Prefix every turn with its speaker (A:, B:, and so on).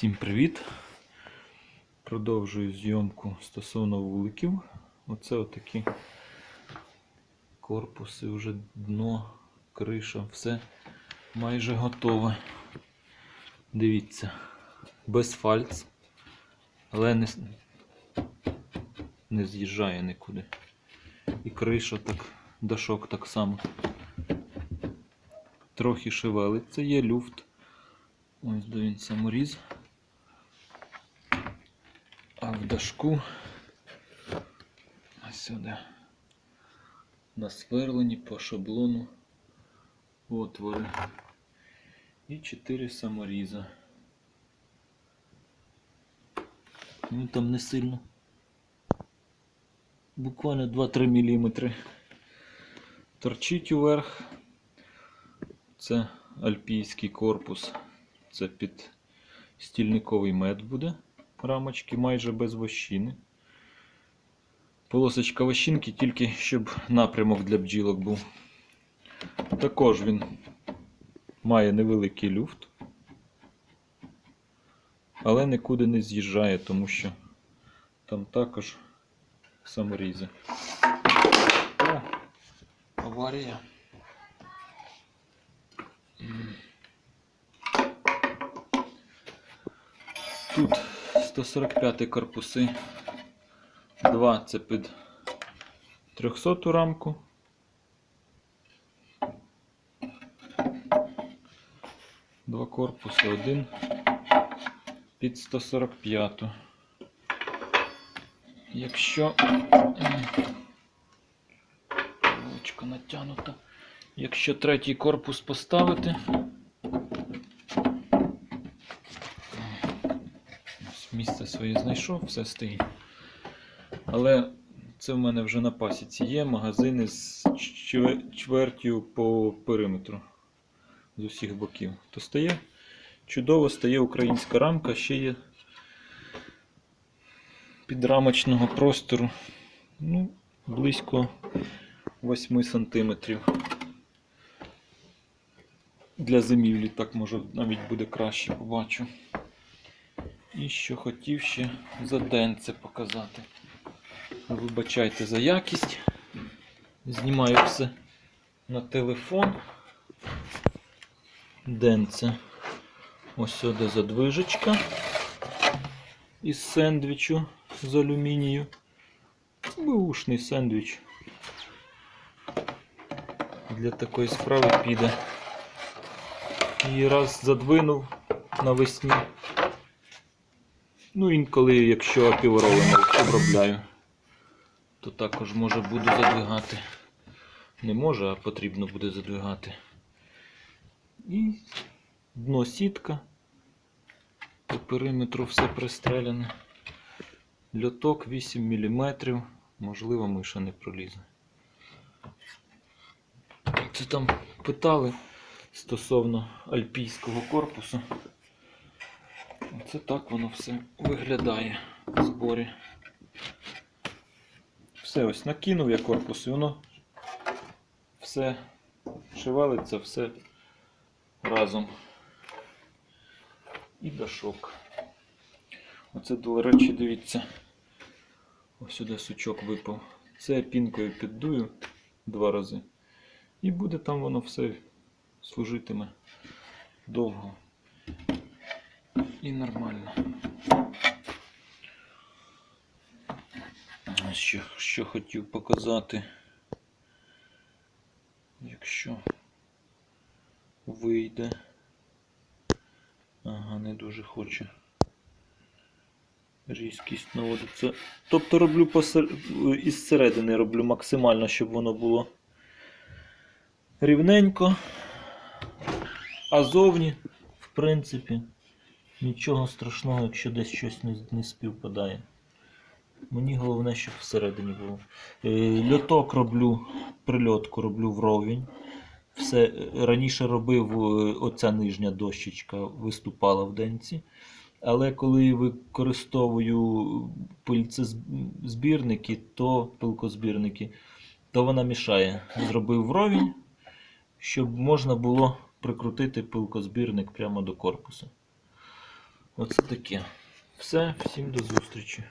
A: Всім привіт! Продовжую зйомку стосовно вуликів. Оце отакі корпуси, вже дно, криша, все майже готове. Дивіться, без фальц, але не, не з'їжджає нікуди. І криша так, дашок так само. Трохи шевелиться, є люфт. Ось де він саморіз. В дашку ось сюди. Насверлені по шаблону отвори. І 4 саморіза. Ну там не сильно. Буквально 2-3 мм. Торчить уверх. Це альпійський корпус. Це під стільниковий мед буде. Рамочки майже без вощини. Полосочка вощинки тільки щоб напрямок для бджілок був. Також він має невеликий люфт, але нікуди не з'їжджає, тому що там також саморізи. О, аварія. Тут 145 корпуси. Два це під 300 рамку. Два корпуси, один під 145. Якщо м, ручка натягнута. Якщо третій корпус поставити, Місце своє знайшов, все стоїть. Але це в мене вже на пасіці є магазини з чвертю по периметру з усіх боків. То стає чудово, стає українська рамка, ще є підрамочного простору ну, близько 8 см. Для зимівлі так може навіть буде краще побачу. І що хотів ще за день це показати. Вибачайте за якість. Знімаю все на телефон. Денце. Ось сюди задвижечка із сендвічу з алюмінію. Бушний сендвіч. Для такої справи піде. І раз задвинув навесні. Ну, інколи, якщо апіворовано обробляю, то також може буду задвигати. Не може, а потрібно буде задвигати. І дно сітка. По периметру все пристреляне. Льоток 8 мм. Можливо, миша не пролізе. Це там питали стосовно альпійського корпусу. Оце так воно все виглядає в зборі. Все ось накинув я корпус і воно все шевелиться, все разом. І дашок. Оце, до речі, дивіться. Ось сюди сучок випав. Це я пінкою піддую два рази. І буде там воно все служитиме довго і нормально. Що, що хотів показати, якщо вийде. Ага, не дуже хоче. Різкість наводиться. Тобто роблю посер... із середини роблю максимально, щоб воно було рівненько. А зовні, в принципі, Нічого страшного, якщо десь щось не, не співпадає. Мені головне, щоб всередині було. Е, льоток роблю, прильотку роблю вровень. Все, е, раніше робив е, оця нижня дощечка, виступала в денці. Але коли використовую пильцезбірники, то пилкозбірники, то вона мішає. Зробив вровень, щоб можна було прикрутити пилкозбірник прямо до корпусу. Оце таке. Все, всім до зустрічі.